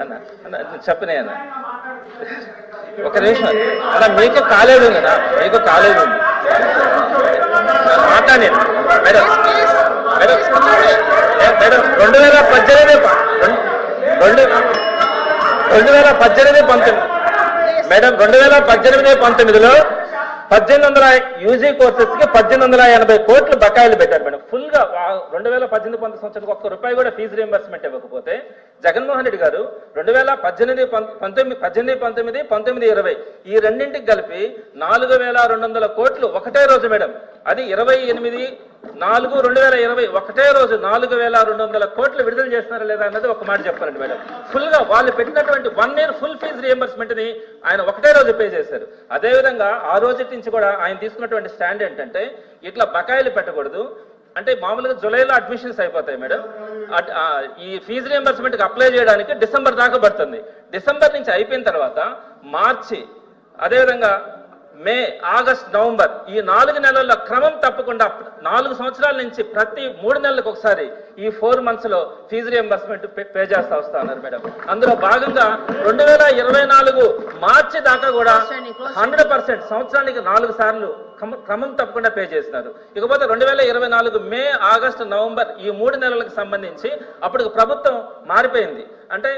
అన్న అన్న చెప్పనే అన్న. ఒక నిమిషం. అలా మీకు కాలేజ్ ఉంది నా మీకు కాలేజ్ ఉంది మాట్లాడి. మేడం. మేడం. మేడం రెండు వేల పద్దెనిమిది రెండు రెండు వేల పద్దెనిమిది పంతొమ్మిది. మేడం రెండు వేల పద్దెనిమిది పంతొమ్మిదిలో పద్దెనిమిది వందల యూజీ కోర్సెస్కి పద్దెనిమిది వందల ఎనభై కోట్లు బకాయిలు పెట్టారు మేడం. ఫుల్గా రెండు వేల పద్దెనిమిది పంతొమ్మిది సంవత్సరానికి ఒక్క రూపాయి కూడా ఫీజు రియంబర్స్మెంట్ ఇవ్వకపోతే జగన్మోహన్ రెడ్డి గారు రెండు వేల పద్దెనిమిది పం- పంతొమ్మిది పద్దెనిమిది పంతొమ్మిది పంతొమ్మిది ఇరవై ఈ రెండింటికి కలిపి నాలుగు వేల రెండు వందల కోట్లు ఒకటే రోజు మేడం. అది ఇరవై ఎనిమిది నాలుగు రెండు వేల ఇరవై ఒకటే రోజు నాలుగు వేల రెండు వందల కోట్లు విడుదల చేస్తున్నారా లేదా అన్నది ఒక మాట చెప్పారండి మేడం. ఫుల్గా వాళ్ళు పెట్టినటువంటి వన్ ఇయర్ ఫుల్ ఫీజు రియంబర్స్మెంట్ని ఆయన ఒకటే రోజు పే చేశారు. అదేవిధంగా ఆ రోజు నుంచి కూడా ఆయన తీసుకున్నటువంటి స్టాండ్ ఏంటంటే ఇట్లా బకాయిలు పెట్టకూడదు అంటే మామూలుగా జూలైలో అడ్మిషన్స్ అయిపోతాయి మేడం. అట్- ఆ, ఈ ఫీజు రియంబర్స్మెంట్కి అప్లై చేయడానికి డిసెంబర్ దాకా పడుతుంది. డిసెంబర్ నుంచి అయిపోయిన తర్వాత మార్చి అదేవిధంగా మే ఆగస్ట్ నవంబర్ ఈ నాలుగు నెలల్లో క్రమం తప్పకుండా నాలుగు సంవత్సరాల నుంచి ప్రతి మూడు నెలలకు ఒకసారి ఈ ఫోర్ మంత్స్లో ఫీజు రియంబర్స్మెంట్ పే చేస్తా వస్తా ఉన్నారు మేడం. అందులో భాగంగా రెండు వేల ఇరవై నాలుగు మార్చి దాకా కూడా హండ్రెడ్ పర్సెంట్ సంవత్సరానికి నాలుగు సార్లు క్రమం తప్పకుండా పే చేసినారు ఇకపోతే రెండు వేల ఇరవై నాలుగు మే ఆగస్టు నవంబర్ ఈ మూడు నెలలకు సంబంధించి అప్పుడు ప్రభుత్వం మారిపోయింది. అంటే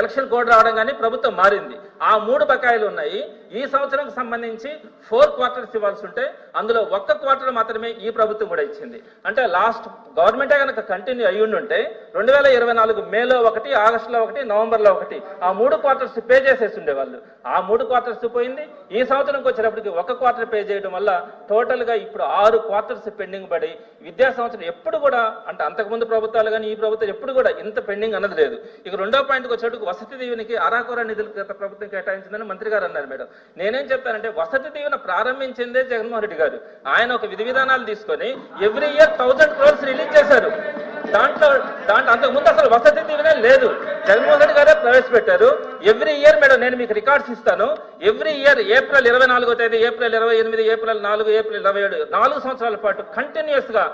ఎలక్షన్ కోడ్ రావడం కానీ ప్రభుత్వం మారింది. ఆ మూడు బకాయిలు ఉన్నాయి. ఈ సంవత్సరంకి సంబంధించి ఫోర్ క్వార్టర్స్ ఇవ్వాల్సి ఉంటే అందులో ఒక్క క్వార్టర్ మాత్రమే ఈ ప్రభుత్వం కూడా ఇచ్చింది. అంటే లాస్ట్ గవర్నమెంటే కనుక కంటిన్యూ అయ్యి ఉంటే రెండు వేల ఇరవై నాలుగు మేలో ఒకటి ఆగస్టులో ఒకటి నవంబర్లో ఒకటి ఆ మూడు క్వార్టర్స్ పే చేసేసి ఉండేవాళ్ళు. ఆ మూడు క్వార్టర్స్ పోయింది. ఈ సంవత్సరంకి వచ్చేటప్పటికి ఒక క్వార్టర్ పే చేయడం వల్ల టోటల్గా ఇప్పుడు ఆరు క్వార్టర్స్ పెండింగ్ పడి విద్యా సంవత్సరం ఎప్పుడు కూడా అంటే అంతకుముందు ప్రభుత్వాలు కానీ ఈ ప్రభుత్వం ఎప్పుడు కూడా ఇంత పెండింగ్ అన్నది లేదు. ఇక రెండో పాయింట్కి వచ్చేటప్పుడు వసతి దీవునికి అరాకొర నిధులు గత ప్రభుత్వం కేటాయించిందని మంత్రి గారు అన్నారు మేడం. నేనేం చెప్తానంటే వసతి దీవెన ప్రారంభించిందే జగన్మోహన్ రెడ్డి గారు. ఆయన ఒక విధి విధానాలు తీసుకొని every year thousand crores release చేశారు. దాంట్లో దాంట్లో అంతకు ముందు అసలు వసతి దీవెన లేదు. జగన్మోహన్ రెడ్డి గారే ప్రవేశపెట్టారు. ఎవ్రీ ఇయర్ మేడం నేను మీకు రికార్డ్స్ ఇస్తాను. ఎవ్రీ ఇయర్ ఏప్రిల్ ఇరవై నాలుగో తేదీ ఏప్రిల్ ఇరవై ఎనిమిది ఏప్రిల్ నాలుగు ఏప్రిల్ ఇరవై ఏడు నాలుగు సంవత్సరాల పాటు కంటిన్యూస్గా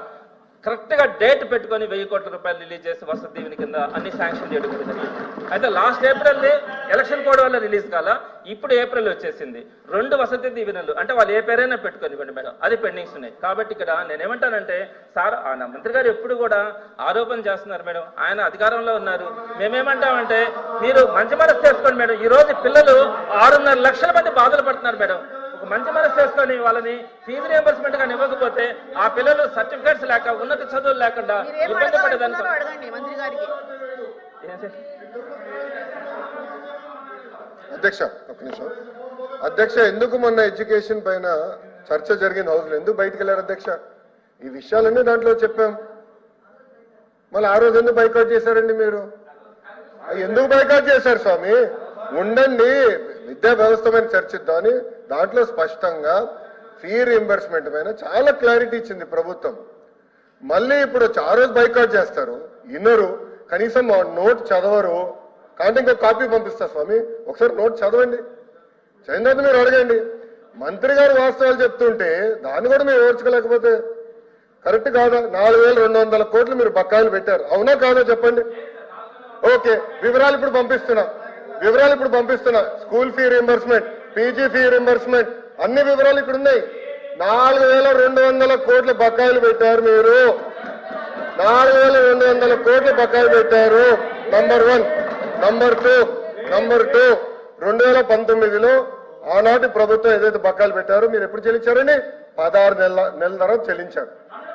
కరెక్ట్గా డేట్ పెట్టుకొని వెయ్యి కోట్ల రూపాయలు రిలీజ్ చేసి వసతి దీవెని కింద అన్ని శాంక్షన్ చేయడం జరిగింది. అయితే లాస్ట్ ఏప్రిల్ ఎలక్షన్ కోడ్ వల్ల రిలీజ్ కాల ఇప్పుడు ఏప్రిల్ వచ్చేసింది. రెండు వసతి దీవెనలు అంటే వాళ్ళు ఏ పేరైనా పెట్టుకొని మేడం. అది పెండింగ్స్ ఉన్నాయి. కాబట్టి ఇక్కడ నేనేమంటానంటే సార్ ఆయన మంత్రి గారు ఎప్పుడు కూడా ఆరోపణ చేస్తున్నారు మేడం. ఆయన అధికారంలో ఉన్నారు. మేమేమంటామంటే మీరు మంచి మనసు చేసుకోండి మేడం. ఈ రోజు పిల్లలు ఆరున్నర లక్షల మంది బాధలు పడుతున్నారు మేడం. ఒక మంచి మనసు చేసుకొని వాళ్ళని ఫీజు రియంబర్స్మెంట్గా ఇవ్వకపోతే ఆ పిల్లలు సర్టిఫికేట్స్ లేక ఉన్నత చదువులు లేకుండా ఇబ్బంది పడేదానికి? అధ్యక్ష ఒక నిమిషం. అధ్యక్ష ఎందుకు మొన్న ఎడ్యుకేషన్ పైన చర్చ జరిగిన హౌస్లో ఎందుకు బయటికి వెళ్ళారు అధ్యక్ష? ఈ విషయాలన్నీ దాంట్లో చెప్పాం. మళ్ళీ ఆ రోజు ఎందుకు బైకౌట్ చేశారండి మీరు? ఎందుకు బైకౌట్ చేశారు స్వామి? ఉండండి. విద్యా వ్యవస్థ పైన చర్చిద్దామని దాంట్లో స్పష్టంగా ఫీ రీఎంబర్స్మెంట్ పైన చాలా క్లారిటీ ఇచ్చింది ప్రభుత్వం. మళ్ళీ ఇప్పుడు ఆ రోజు బైకాట్ చేస్తారు. ఇన్నరు కనీసం మా నోట్ చదవరు. కాబట్టి ఇంకా కాపీ పంపిస్తా స్వామి. ఒకసారి నోట్ చదవండి. చదివిన మీరు అడగండి. మంత్రి గారు వాస్తవాలు చెప్తుంటే దాన్ని కూడా మీరు ఓర్చుకోలేకపోతే కరెక్ట్ కాదా? నాలుగు వేల రెండు వందల కోట్లు మీరు బకాయిలు పెట్టారు. అవునా కాదా చెప్పండి? ఓకే. వివరాలు ఇప్పుడు పంపిస్తున్నా. వివరాలు ఇప్పుడు పంపిస్తున్నా. School fee reimbursement PG fee reimbursement అన్ని వివరాలు ఇక్కడ ఉన్నాయి. నాలుగు వేల రెండు వందల కోట్ల బకాయిలు పెట్టారు మీరు. నాలుగు వేల రెండు వందల కోట్ల బకాయిలు పెట్టారు. Number one number two number two రెండు వేల పంతొమ్మిదిలో ఆనాటి ప్రభుత్వం ఏదైతే బకాయిలు పెట్టారో మీరు ఎప్పుడు చెల్లించారండి? పదహారు నెలల నెల తర్వాత చెల్లించారు.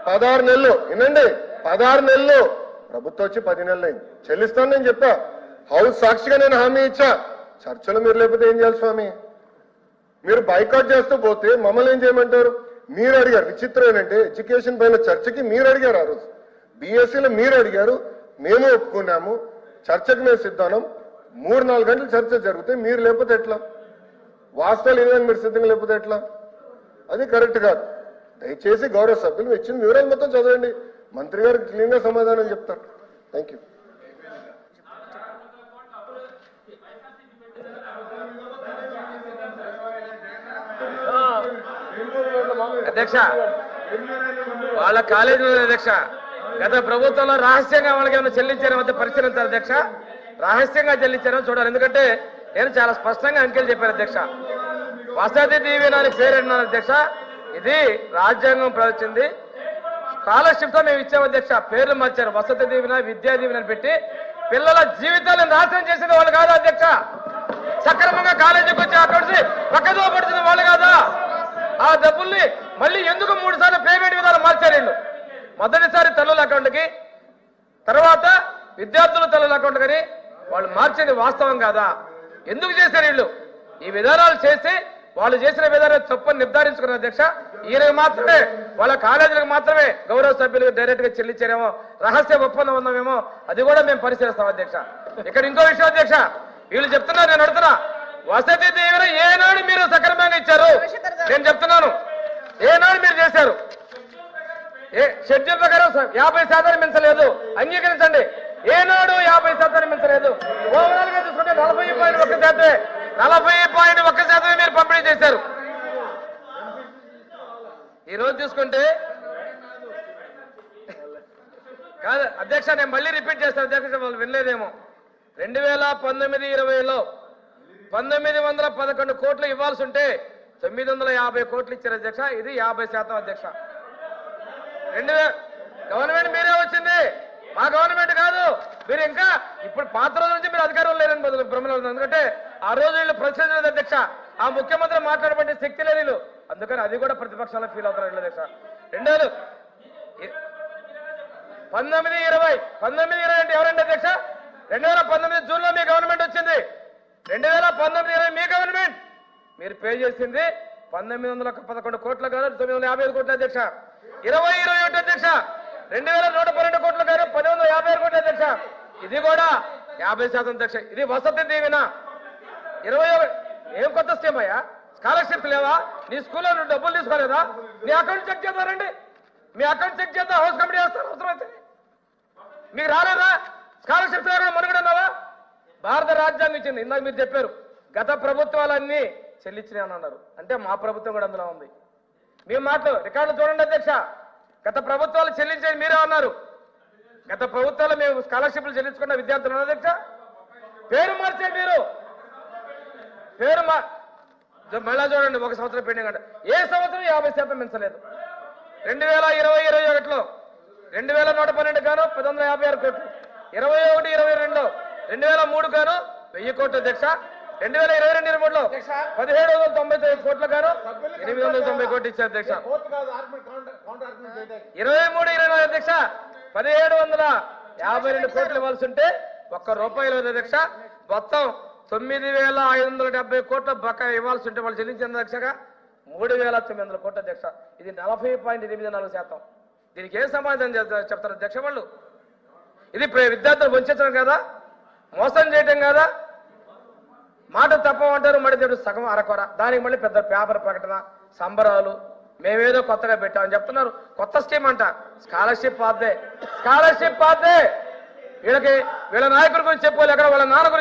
పదహారు నెలలు వినండి. పదహారు నెలలు. ప్రభుత్వం వచ్చి పది నెలలు అయింది. చెల్లిస్తాను నేను చెప్పా హౌస్ సాక్షిగా నేను హామీ ఇచ్చా? చర్చలు మీరు లేకపోతే ఏం చేయాలి స్వామి? మీరు బైకాట్ చేస్తూ పోతే మమ్మల్ని ఏం చేయమంటారు? మీరు అడిగారు. విచిత్రం ఏంటంటే ఎడ్యుకేషన్ పైన చర్చకి మీరు అడిగారు ఆ రోజు. బీఎస్సీలో మీరు అడిగారు. మేము ఒప్పుకున్నాము. చర్చకు మేము సిద్ధానం మూడు నాలుగు గంటలు చర్చ జరిగితే మీరు లేకపోతే ఎట్లా? వాస్తవాలు ఏదైనా మీరు సిద్ధంగా లేకపోతే ఎట్లా? అది కరెక్ట్ కాదు. దయచేసి గౌరవ సభ్యులు ఇచ్చిన వివరాలు మొత్తం చదవండి. మంత్రి గారు క్లీన్గా సమాధానం చెప్తారు. థ్యాంక్ యూ అధ్యక్ష వాళ్ళ కాలేజీ అధ్యక్ష. గత ప్రభుత్వంలో రహస్యంగా వాళ్ళకి ఏమైనా చెల్లించారో మధ్య పరిశీలించారు అధ్యక్ష? రహస్యంగా చెల్లించారని చూడాలి. ఎందుకంటే నేను చాలా స్పష్టంగా అంకెలు చెప్పాను అధ్యక్ష. వసతి దీవెన అని పేరు అన్నాను అధ్యక్ష. ఇది రాజ్యాంగం ప్రవచింది స్కాలర్షిప్తో మేము ఇచ్చాము అధ్యక్ష. పేర్లు మార్చారు. వసతి దీవెన విద్యా దీవెన పెట్టి పిల్లల జీవితాలను నాశనం చేసింది వాళ్ళు కాదా అధ్యక్ష? సక్రమంగా కాలేజీకి వచ్చి అక్కడి పక్కదో పడుతుంది వాళ్ళు కాదా? ఆ డబ్బుల్ని మళ్ళీ ఎందుకు మూడు సార్లు పేమెంట్ విధానం మార్చారు వీళ్ళు? మొదటిసారి తల్లుల అకౌంట్కి తర్వాత విద్యార్థుల తల్లుల అకౌంట్ కానీ వాళ్ళు మార్చేది వాస్తవం కాదా? ఎందుకు చేశారు వీళ్ళు? ఈ విధానాలు చేసి వాళ్ళు చేసిన విధానం తప్పని నిర్ధారించుకున్న అధ్యక్ష ఈయనకు మాత్రమే వాళ్ళ కాలేజీలకు మాత్రమే గౌరవ సభ్యులకు డైరెక్ట్గా చెల్లించారేమో రహస్య ఒప్పందం ఉందామేమో అది కూడా మేము పరిశీలిస్తాం అధ్యక్ష. ఇక్కడ ఇంకో విషయం అధ్యక్ష వీళ్ళు చెప్తున్నారు నేను అడుగుతున్నా వసతి దీవెన ఏనాడు మీరు సక్రమంగా ఇచ్చారు. నేను చెప్తున్నాను. ఏనాడు మీరు చేశారు. ఏ షెడ్యూల్ ప్రకారం యాభై శాతాన్ని మించలేదు. అంగీకరించండి. ఏనాడు యాభై శాతాన్ని మించలేదు. ఓవరాల్గా చూసుకుంటే నలభై పాయింట్ ఒక్క శాతమే. నలభై పాయింట్ ఒక్క శాతమే మీరు పంపిణీ చేశారు. ఈ రోజు చూసుకుంటే కాదు అధ్యక్ష నేను మళ్ళీ రిపీట్ చేస్తాను అధ్యక్ష వాళ్ళు వినలేదేమో. రెండు వేల పంతొమ్మిది ఇరవైలో పంతొమ్మిది వందల పదకొండు కోట్లు ఇవ్వాల్సి ఉంటే తొమ్మిది వందల యాభై కోట్లు ఇచ్చారు అధ్యక్ష. ఇది యాభై శాతం అధ్యక్ష. రెండు గవర్నమెంట్ మీరే వచ్చింది. మా గవర్నమెంట్ కాదు. మీరు ఇంకా ఇప్పుడు పాత రోజుల నుంచి మీరు అధికారంలో లేరని బదులు భ్రమలో ఉంది ఎందుకంటే ఆ రోజు వీళ్ళు ప్రశ్నించలేదు అధ్యక్ష. ఆ ముఖ్యమంత్రి మాట్లాడబట్టే శక్తి లేదు వీళ్ళు. అందుకని అది కూడా ప్రతిపక్షాలు ఫీల్ అవుతారు అధ్యక్ష. రెండోది పంతొమ్మిది ఇరవై పంతొమ్మిది ఇరవై అంటే ఎవరండి అధ్యక్ష? రెండు వేల పంతొమ్మిది జూన్లో మీ గవర్నమెంట్ వచ్చింది. రెండు వేల పంతొమ్మిది ఇరవై మీ గవర్నమెంట్ మీరు పే చేసింది పంతొమ్మిది వందల పదకొండు కోట్ల కాదు తొమ్మిది వందల యాభై ఐదు కోట్ల అధ్యక్ష. ఇరవై ఇరవై ఒకటి అధ్యక్ష. రెండు వేల నూట పన్నెండు కోట్ల కాదు పది వందల యాభై ఆరు కోట్ల అధ్యక్ష. ఇది కూడా యాభై శాతం అధ్యక్ష. ఇది వసతి దీవెన. ఇరవై ఏం కొత్త స్కీమ్ అయ్యా? స్కాలర్షిప్ లేవా? నీ స్కూల్లో నువ్వు డబ్బులు తీసుకోలేదా? మీ అకౌంట్ చెక్ చేద్దారండి మీ అకౌంట్ చెక్ చేద్దాం హౌస్ కమిటీ వేస్తారు అవసరమైతే. మీకు రాలేదా? స్కాలర్షిప్ లేకుండా మనుగడ ఉన్నావా భారత రాజ్యాంగం ఇచ్చింది. ఇందాక మీరు చెప్పారు గత ప్రభుత్వాలన్నీ చెల్లించినాయి అని అన్నారు. అంటే మా ప్రభుత్వం కూడా అందులో ఉంది. మీ మాటలు రికార్డులు చూడండి అధ్యక్ష. గత ప్రభుత్వాలు చెల్లించేది మీరే అన్నారు. గత ప్రభుత్వాలు మేము స్కాలర్షిప్లు చెల్లించుకున్న విద్యార్థులు అధ్యక్ష. పేరు మార్చే మీరు. పేరు మా మళ్ళా చూడండి ఒక సంవత్సరం పెండింగ్ అంటే. ఏ సంవత్సరం యాభై శాతం పెంచలేదు. రెండు వేల ఇరవై ఇరవై ఒకటిలో. రెండు వేల నూట పన్నెండు గాను పది వందల యాభై ఆరు కోట్లు. ఇరవై ఒకటి రెండు వేల మూడు గాను వెయ్యి కోట్లు అధ్యక్ష రెండు వేల ఇరవై రెండు ఇరవై మూడులో పదిహేడు వందల తొంభై తొమ్మిది కోట్ల గాను ఎనిమిది వందల తొంభై కోట్లు ఇచ్చారు అధ్యక్ష ఇరవై మూడు ఇరవై నాలుగు అధ్యక్ష పదిహేడు వందల యాభై రెండు కోట్లు ఇవ్వాల్సి ఉంటే ఒక్క రూపాయలు అధ్యక్ష మొత్తం తొమ్మిది వేల ఐదు వందల డెబ్బై కోట్ల బకాయి ఇవ్వాల్సి ఉంటే వాళ్ళు చెల్లించిన అధ్యక్షగా మూడు వేల తొమ్మిది వందల కోట్ల అధ్యక్ష ఇది నలభై పాయింట్ ఎనిమిది నాలుగు శాతం. దీనికి ఏం సమాధానం చెప్తారు అధ్యక్ష వాళ్ళు? ఇది విద్యార్థులు వంచడం కదా. మోసం చేయటం కదా? మాట తప్పమంటారు మళ్ళీ చెడు సగం అరకొర. దానికి మళ్ళీ పెద్ద పేపర్ ప్రకటన సంబరాలు. మేమేదో కొత్తగా పెట్టామని చెప్తున్నారు. కొత్త స్కీమ్ అంట. స్కాలర్షిప్ పాతే స్కాలర్షిప్ పాతే వీళ్ళకి వీళ్ళ నాయకుడి గురించి చెప్పాలి. అక్కడ వాళ్ళ నాన్న